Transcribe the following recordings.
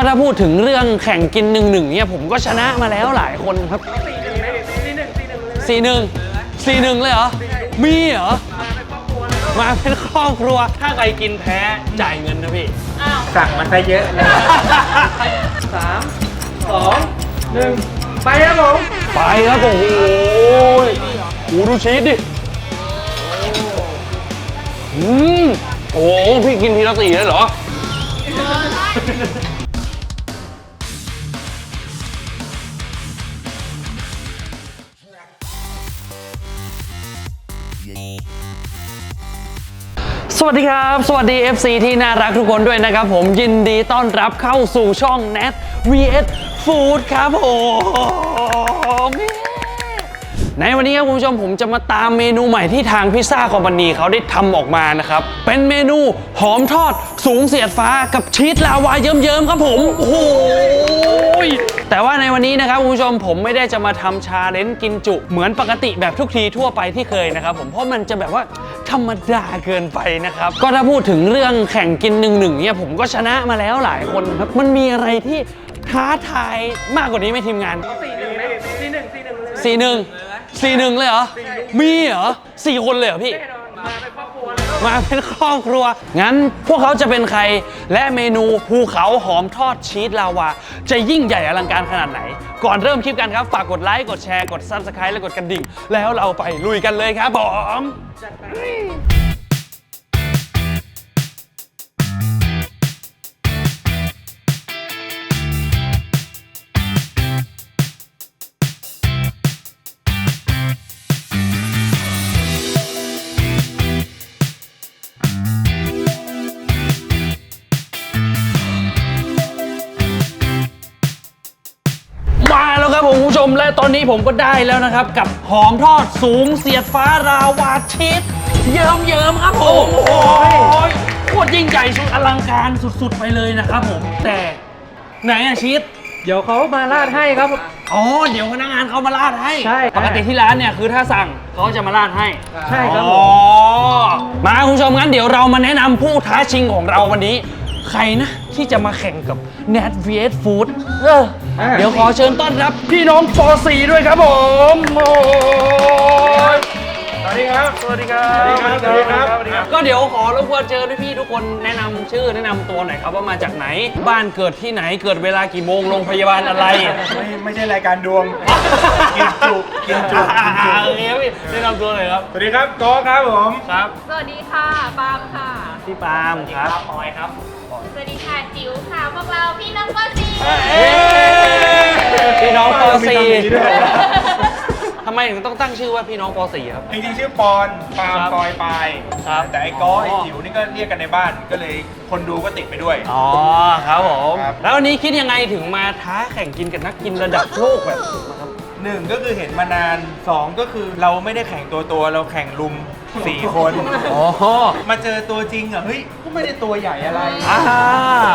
ก็ถ้าพูดถึงเรื่องแข่งกินหนึ่งหนึ่งเนี่ยผมก็ชนะมาแล้วหลายคนครับสี่หนึ่งสี่หนึ่งเลยเหรอ มีเหรอ มาเป็นครอบครัว ถ้าใครกินแพ้จ่ายเงินนะพี่ สั่งมาซะเยอะเลยสามสองหนึ่งไปครับผม ไปครับโอ้โหโอ้โหดูชีสดิ อืม โอ้โหพี่กินทีละสี่เลยเหรอ สวัสดีครับ สวัสดี FC ที่น่ารักทุกคนด้วยนะครับ ผมยินดีต้อนรับเข้าสู่ช่อง Nat vs Food ครับผม ในวันนี้ครับคุณผู้ชมผมจะมาตามเมนูใหม่ที่ทางพิซซ่าคอมพานีเขาได้ทำออกมานะครับ เป็นเมนูหอมทอดสูงเสียดฟ้ากับชีสลาวาเยิ้มๆครับผม โอ้โหแต่ว่าในวันนี้นะครับคุณผู้ชมผมไม่ได้จะมาทำชาเลนจ์กินจุ เหมือนปกติแบบทุกทีทั่วไปที่เคยนะครับผมเพราะมันจะแบบว่าธรรมดาเกินไปนะครับก็ถ้าพูดถึงเรื่องแข่งกินหนึ่งหนึ่งเนี่ยผมก็ชนะมาแล้วหลายคนครับมันมีอะไรที่ท้าทายมากกว่านี้ไหมทีมงานสี่หนึ่งสี่หนึ่ง สี่หนึ่งเลยเหรอ มีเหรอสี่คนเลยเหรอพี่ มาเป็นครอบครัว งั้นพวกเขาจะเป็นใคร และเมนูภูเขาหอมทอดชีสลาวา จะยิ่งใหญ่อลังการขนาดไหน ก่อนเริ่มคลิปกันครับ ฝากกดไลค์ กดแชร์ กด Subscribe และกดกระดิ่ง แล้วเราไปลุยกันเลยครับผม ชมและตอนนี้ผมก็ได้แล้วนะครับ กับหอมทอดสูงเสียดฟ้าราวาชีสเยิ้มเยิ้มๆครับผมโอ้โหโคตรยิ่งใหญ่สุดอลังการสุดๆไปเลยนะครับผม แต่ไหนอะชีสเดี๋ยวเขามาราดให้ครับอ๋อเดี๋ยวพนักงานเขามาราดให้ใช่ปกติที่ร้านเนี่ยคือถ้าสั่งเขาจะมาราดให้ใช่ครับผอ๋อมมาคุณผู้ชมงั้นเดี๋ยวเรามาแนะนำผู้ท้าชิงของเราวันนี้ ใครนะที่จะมาแข่งกับ Nat vs Food เออ เดี๋ยวขอเชิญต้อนรับพี่น้องป .4 ด้วยครับผมโอ้ยสวัสดีครับ สวัสดีครับ สวัสดีครับ สวัสดีครับ สวัสดีครับ ก็เดี๋ยวขอรบกวนเจอพี่ๆทุกคนแนะนำชื่อแนะนำตัวหน่อยครับว่ามาจากไหน บ้านเกิดที่ไหน เกิดเวลากี่โมง โรงพยาบาลอะไร ไม่ไม่ใช่รายการดวง กินจุกินจุอ่ากินจุโอเคครับพี่แนะนำตัวหน่อยครับ สวัสดีครับโก้ครับผมครับ สวัสดีค่ะปาล์มค่ะ พี่ปาล์มครับปอยครับสวัสดีค่ะจิ๋วค่ะ พวกเราพี่น้องก็ซีพี่น้อง ปมีตำหนิด้วย .4 ทำไมถึงต้องตั้งชื่อว่าพี่น้องป .4 ครับ จริงๆชื่อปอนปาล์มครับปอยปายครับแต่ไอ้ก้อไอ้อ๋อ จิ๋วนี่ก็เรียกกันในบ้านก็เลยคนดูก็ติดไปด้วย อ๋อครับผม ครับ แล้ววันนี้คิดยังไงถึงมาท้าแข่งกินกับนักกินระดับโลกแบบผมอะครับ หนึ่งก็คือเห็นมานานสองก็คือเราไม่ได้แข่งตัวตัวๆเราแข่งลุมสี่คน อ๋อมาเจอตัวจริงอะเฮ้ยก็ไม่ได้ตัวใหญ่อะไร อ่า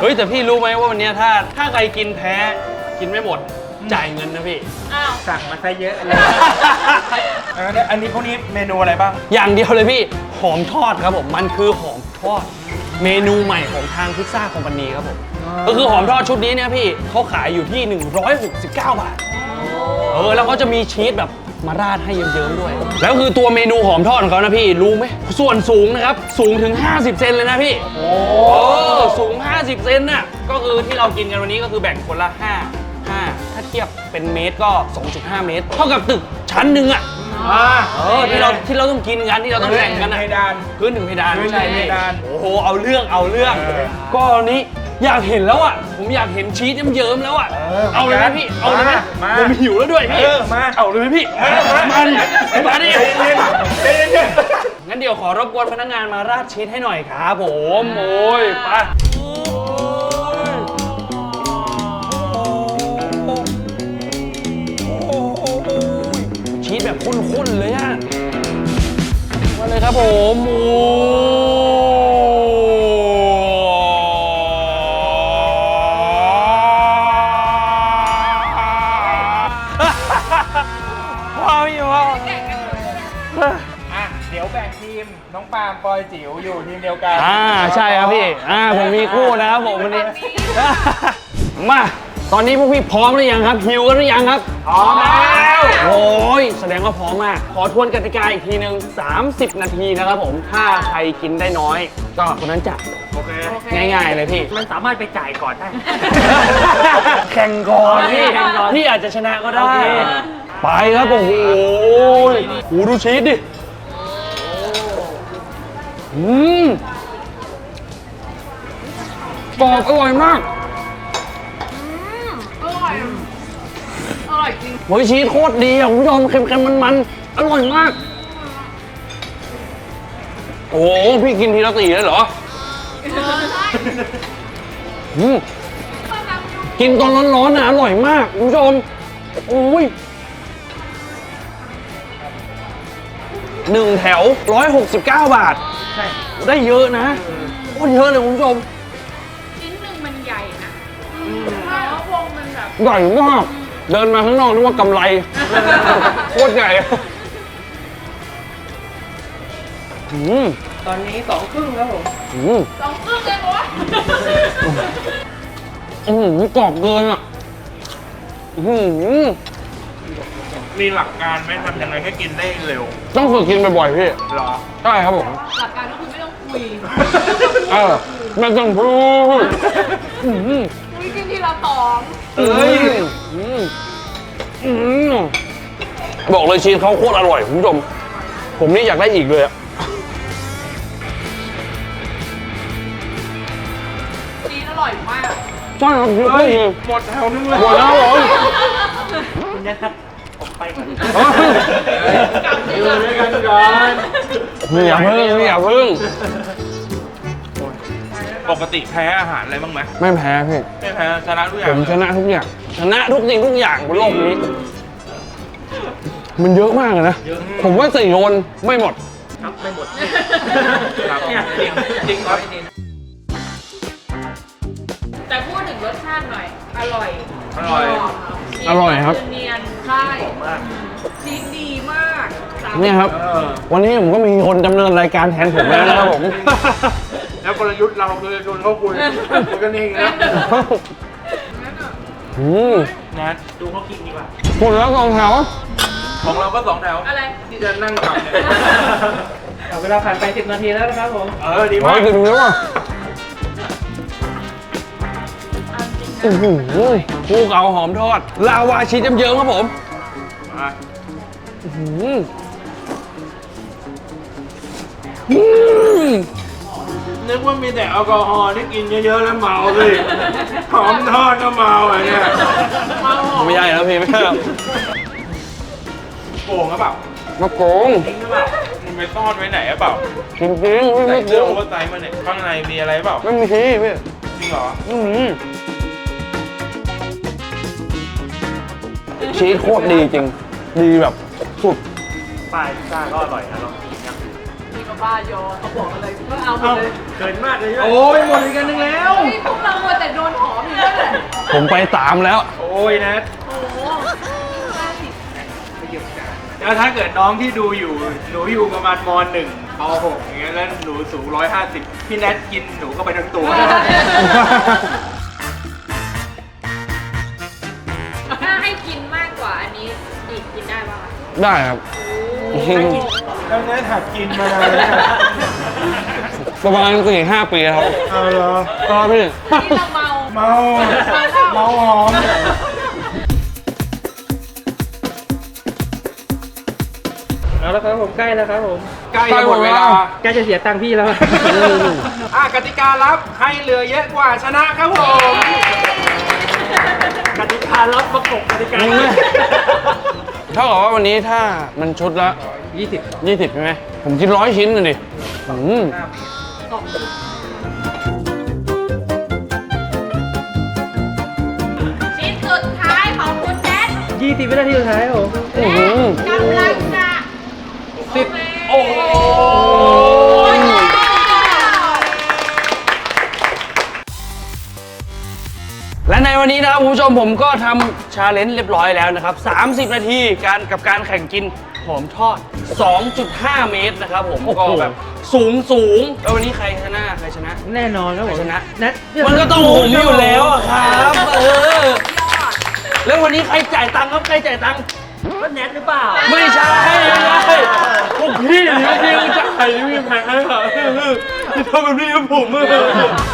เฮ้ยแต่พี่รู้ไหมว่าวันเนี้ยถ้าถ้าใครกินแพ้กินไม่หมด จ่ายเงินนะพี่ อ้าว สั่งมาซะเยอะเลย อันนี้อันนี้พวกนี้เมนูอะไรบ้าง อย่างเดียวเลยพี่หอมทอดครับผมมันคือหอมทอด เมนูใหม่ของทางพิซซ่าคอมพานีครับผมอ๋อ ก็คือหอมทอดชุดนี้เนี่ยพี่เขาขายอยู่ที่ 169 บาทเออแล้วเขาจะมีชีสแบบมาราดให้เยิ้มๆด้วย แล้วคือตัวเมนูหอมทอดของเขานะพี่รู้ไหมส่วนสูงนะครับสูงถึง 50 เซนเลยนะพี่ โอ้สูง 50 เซนน่ะก็คือที่เรากินกันวันนี้ก็คือแบ่งคนละ5 5ถ้า เทียบเป็นเมตรก็ 2.5 เมตร เท่ากับตึกชั้นหนึ่งอะอ่าเออที่เราที่เราต้องกินกันที่เราต้องแข่งกันอะเพดานพื้นถึงเพดานพื้นถึงใช่เพดานโอ้โหเอาเรื่องเอาเรื่อง เออ ก็อันนี้อยากเห็นแล้วอะผมอยากเห็นชีสเยิ้มๆแล้วอะเออเอาเลยไหมพี่เอาเลยไหมมาผมหิวแล้วด้วยพี่เออมาเอาเลยไหมพี่เออมามันมาดิใจเย็นใจเย็นงั้นเดี๋ยวขอรบกวนพนักงานมาราดชีสให้หน่อยครับผม โอ้ยไป แบบข้นๆเลยอะมาเลยครับผมโอ้ว้าวอยู่ว้าวอะเดี๋ยวแบ่งทีมน้องปาล์มปอยจิ๋วอยู่ทีมเดียวกันอ่าใช่ครับพี่อ่าผมมีคู่นะครับผมวันนี้ มา ตอนนี้พวกพี่พร้อมหรือยังครับหิวกันหรือยังครับ พร้อมแล้ว โอ้ยแสดงว่าพร้อมมาก ขอทวนกติกาอีกทีหนึ่ง30 นาทีนะครับผม ถ้าใครกินได้น้อย ก็คนนั้นจับโอเค ง่ายๆเลยพี่ มันสามารถไปจ่ายก่อนได้ แข่งก่อนพี่แข่งก่อนพี่อาจจะชนะก็ได้โอเคไปครับโอ้โหหูดูชีสดิ อืมกรอบอร่อยมาก อร่อยอ ร่อยจริงโอ้ยชีสโคตรดีอะคุณผู้ชมเค็มๆมันๆอร่อยมาก โอ้โหพี่กินทีละสี่เลยเหรออืมกินตอนร้อนๆนะอร่อยมากคุณผู้ชมโอ้ยหนึ่งแถว 169 บาท ใช่ได้เยอะนะโคตรเยอะเลยคุณผู้ชมชิ้นหนึ่งมันใหญ่นะแล้ววงมันแบบ ใหญ่มาก เดินมาข้างนอกนึกว่ากำไรโคตรใหญ่อืมตอนนี้สองครึ่งครับผมอืมสองครึ่งเลยปะวะอืมกรอบเกินอะอืมมีหลักการไหมทำยังไงให้กินได้เร็วต้องฝึกกินบ่อยๆพี่หรอ ใช่ครับผม หลักการก็คือไม่ต้องคุย เออไม่ต้องพูดอืมคุยกินที ละสองเอ้ยอืมอืมบอกเลยชีสเขาโคตรอร่อยคุณผู้ชม ผมนี่อยากได้อีกเลยอะชีสอร่อยมากใช่ครับชีสโคตรดีหมดแถวนึงเลยหมดแล้วเหรอคุณยันครับผมไปก่อนกลับดีอยู่กว่าด้วยกันก่อนนี่อย่าพึ่งนี่อย่าพึ่ง ปกติแพ้อาหารอะไรบ้างไหมไม่แพ้พี่ไม่แพ้ชนะทุกอผย่างมชนะทุกอย่าง ชนะทุกสิ่งทุกอย่างบนโลกนี้ มันเยอะมากเลยนะ ผมว่าสี่โยนไม่หมด ครับไม่หมดครับเนี่ยจริงจริงครับแต่พูดถึงรสชาติหน่อย อร่อยอร่อยชีสอร่อยครับ เนียนใช่มาก ชีสดีมากสามเนี่ยครับ เออ วันนี้ผมก็มีคนดำเนินรายการแทนผมแล้วนะครับผม แล้วกลยุทธ์เราคือชวนเขาคุยคุยกันเองนะอืมนะดูเขากินดีกว่าหมดแล้วสองแถวของเราก็สองแถวอะไรที่จะนั่งกลับเนี่ยเอาเวลาผ่านไป10นาทีแล้วนะครับผมเออดีมากยถึงแล้วอะโอ้โหภูเขาหอมทอด ลาวาชีสเยิ้มๆครับผมมาอือืม นึกว่ามีแต่แอลกอฮอล์ที่กินเยอะๆแล้วเมาสิหอมทอดก็เมาอะเนี่ยไม่ใช่แล้วพี่ไม่ใช่แล้วโกงหรือเปล่ามาโกงจริงหรือเปล่ามึงไปซ่อนไว้ไหนหรือเปล่าจริงจริงๆไม่ใส่ไม่โกเสื้องโอเวอร์ไซส์มาเนี่ยข้างในมีอะไรเปล่าไม่มีทีพี่จริงเหรออืมชีสโคตรดีจริง ดีแบบสุด ปลายพิซซ่าก็อร่อยนะลองกินยังมีกั บบ้าโยเขาบอกอะไรก็เอาหมเอ้าดเลยเกินมากเลยใช่ไหมโอ้ยหมดอีกอันหนึงแล้ว เฮ้ยพวกเราหมดแต่โดนหอมอยู่นั่นแหละผมไปสามแล้ว โอ้ยนะโอ้โหห้าสิบแล้วถ้าเกิดน้องที่ดูอยู่ หนูอยู่ประมาณมหนึ่งปหกอย่างเงี้ยแล้วหนูสูงร้อยห้าสิบพี่แนทกินหนูก็ไปทั้งตัว ถ้าให้กินมากกว่าอันนี้อีกกินได้ป่ะคะได้ครับแล้วแน ทหัดกินมานานแล้วประมาณสี่ห้าปีแล้วครับเอาเหรอก็พี่ที่เราเมาเมาเมาหอมเอาละครับผมใกล้แล้วครับผมใกล้จะหมดเวลาใกล้จะเสียตังค์พี่แล้วอะกติการับใครเหลือเยอะกว่าชนะครับผมกติการับประกบกติกามึงเนี่ยเท่ากับว่าวันนี้ถ้ามันชุดละ ยี่สิบ20ใช่ไหมผมกินร้อยชิ้นเลยดิอืมชิ้นสุดท้ายของคุณแดนยี่สิบวินาทีสุดท้ายครับผมอื้อหือกำลังจะสิบโอ้โหและในวันนี้นะครับคุณผู้ชมผมก็ทำชาเลนจ์เรียบร้อยแล้วนะครับ 30 นาทีการกับการแข่งกิน หอมทอด 2.5 เมตรนะครับผมก็แบบสูงสูงแล้ววันนี้ใครชนะ ใครชนะ แน่นอนครับใครผมชนะแนทมันก็ต้องผมอยู่แล้วอะครับ เออ แล้ววันนี้ใครจ่ายตังค์ครับ ใครจ่ายตังค์ ก็แนทหรือเปล่าไม่ใช่ไม่ใช่พวกพี่นี่พี่จ่ายนี่พี่แพ้ค่ะที่ทำแบบนี้กับผมอะ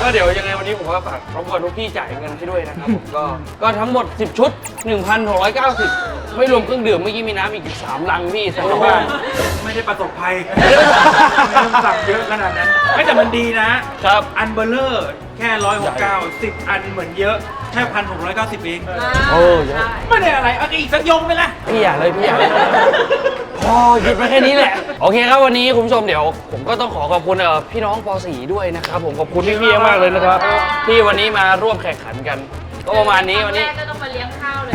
ก็เดี๋ยวยังไงวันนี้ผมก็ฝากรบกวนทุกพี่จ่ายเงินให้ด้วยนะครับผมก็ก็ทั้งหมด 10 ชุด 1,690 ไม่รวมเครื่องดื่มเมื่อกี้มีน้ำอีก3ลังพี่ใส่เข้าบ้านไม่ได้ประสบภัยไม่ต้องสั่งเยอะขนาดนั้นไม่แต่มันดีนะครับ อันเบลเลอร์แค่ร้อยหกเก้าสิบอันเหมือนเยอะ ค่พันหกร้อยเก้าสิบเองโอ้เยอะใช่ไม่ได้อะไรเอาอีกสักยงไหมล่ะพี่อย่าเลยพี่อย่าเลยพอหยุดมาแค่นี้แหละ โอเคครับวันนี้คุณผู้ชมเดี๋ยว ผมก็ต้องขอขอบคุณเอ่อพี่น้องป .4 ด้วยนะครับผมขอบคุณพี่พี่ๆมากเลยนะครับที่วันนี้มาร่วมแข่งขันกัน ก็ประมาณนี้วันนี้แรกก็ต้องมาเลี้ยงข้าวเลย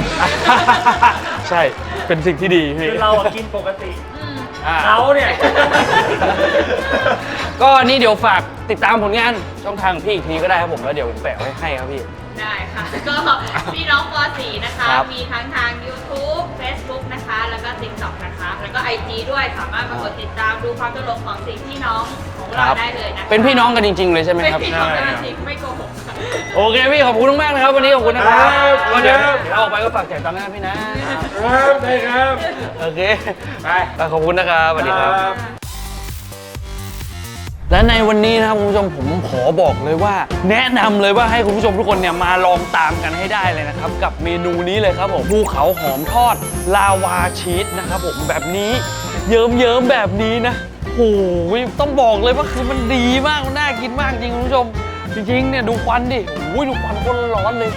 ใช่เป็นสิ่งที่ดีพี่ คือเราอะกินปกติอืมอ่าเขาเนี่ย ก็นี่เดี๋ยวฝากติดตามผลงานช่องทางพี่อีกทีก็ได้ครับผมแล้วเดี๋ยวผมแปะไว้ให้ครับพี่ ได้ค่ะ ก็พี่น้องป .4 นะคะ ครับมีทั้งทาง YouTube Facebook นะคะ แล้วก็ TikTok นะคะ แล้วก็ IG ด้วยสามารถมากดติดตามดูความตลกของสิ่งที่น้องของคเรารับ ได้เลยนะคะเป็นพี่น้องกันจริง ๆ เลยใช่ไหมเป็นครับ พี่น้องกันใช่จริงไม่โกหกค่ะ โอเคพี่ขอบคุณมากๆนะครับวันนี้ขอบคุณนะครับครับก็เดี๋ยวครับ เดี๋ยวออกไปก็ฝากจ่ายตังค์นะพี่นะ ครับได้ครับ โอเคไปอะขอบคุณนะครับสวัสดีครับ และในวันนี้นะครับคุณผู้ชมผมขอบอกเลยว่า แนะนำเลยว่าให้คุณผู้ชมทุกคนเนี่ยมาลองตามกันให้ได้เลยนะครับ กับเมนูนี้เลยครับผมภูเขาหอมทอดลาวาชีสนะครับผมแบบนี้เยิ้มเยิ้มๆแบบนี้นะโอ้โหต้องบอกเลยว่าคือมันดีมากมันน่ากินมากจริงคุณผู้ชมจริงๆเนี่ยดูควันดิโอ้ยดูควันคนร้อนเลย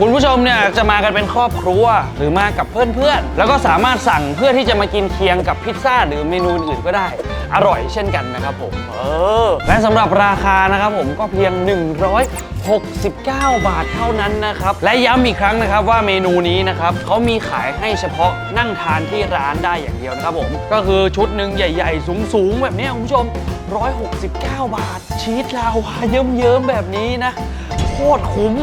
คุณผู้ชมเนี่ยจะมากันเป็นครอบครัวหรือมากับเพื่อนๆ แล้วก็สามารถสั่งเพื่อที่จะมากินเคียงกับพิซซ่าหรือเมนูอื่นก็ได้ อร่อยเช่นกันนะครับผม เออ และสำหรับราคานะครับผมก็เพียง 169 บาทเท่านั้นนะครับ และย้ำอีกครั้งนะครับว่าเมนูนี้นะครับเขามีขายให้เฉพาะนั่งทานที่ร้านได้อย่างเดียวนะครับผม ก็คือชุดหนึ่งใหญ่ ๆ สูงๆ แบบนี้คุณผู้ชม 169 บาทชีสลาวาเยิ้มๆแบบนี้นะ โคตรคุ้ม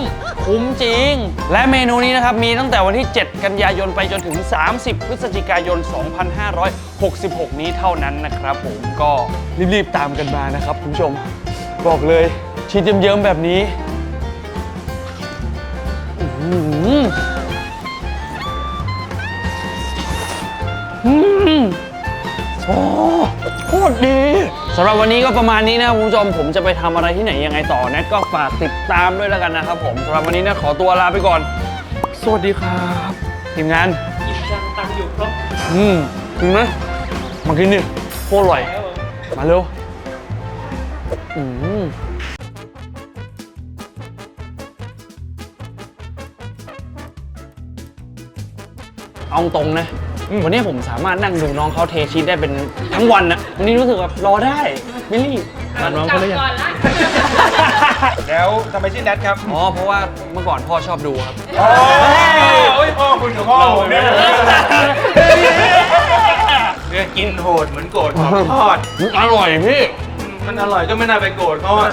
คุ้มจริง และเมนูนี้นะครับ มีตั้งแต่วันที่ 7 กันยายนไปจนถึง 30 พฤศจิกายน 2566 นี้เท่านั้นนะครับผมก็รีบๆตามกันมานะครับคุณผู้ชมบอกเลยชีสเยิ้มๆแบบนี้อื้อหืออืมโอ้โคตรดี สำหรับวันนี้ก็ประมาณนี้นะครับคุณผู้ชมผมจะไปทำอะไรที่ไหนยังไงต่อแนทก็ฝากติดตามด้วยแล้วกันนะครับผมสำหรับวันนี้เนะขอตัวลาไปก่อน สวัสดีครับทีมงานกินกันตังอยู่ครบอืมถึงไหมมากินดิโคตรอร่อย มาเร็วอืมเอาตรงนะ วันนี้ผมสามารถนั่งดูน้องเขาเทชีสได้เป็นทั้งวันนะวันนี้รู้สึกแบบรอได้ไม่รีบอะน้องเขาหรือยังกลับก่อนละแล้วทำไมชื่อแนทครับอ๋อ เพราะว่าเมื่อก่อนพ่อชอบดูครับ โอ้ยพ่อคุณกับพ่อผมเนี่ยเนี่ยกินโหดเหมือนโกรธของทอด อร่อยพี่มันอร่อยก็ไม่น่าไปโกรธเขาอะ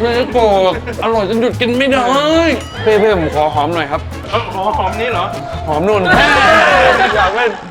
ไม่ได้โกรธอร่อยจนหยุดกินไม่ได้เพ่เพ่ผมขอหอมหน่อยครับ เอาขอหอมนี้เหรอ หอมนุ่นอยากเล่น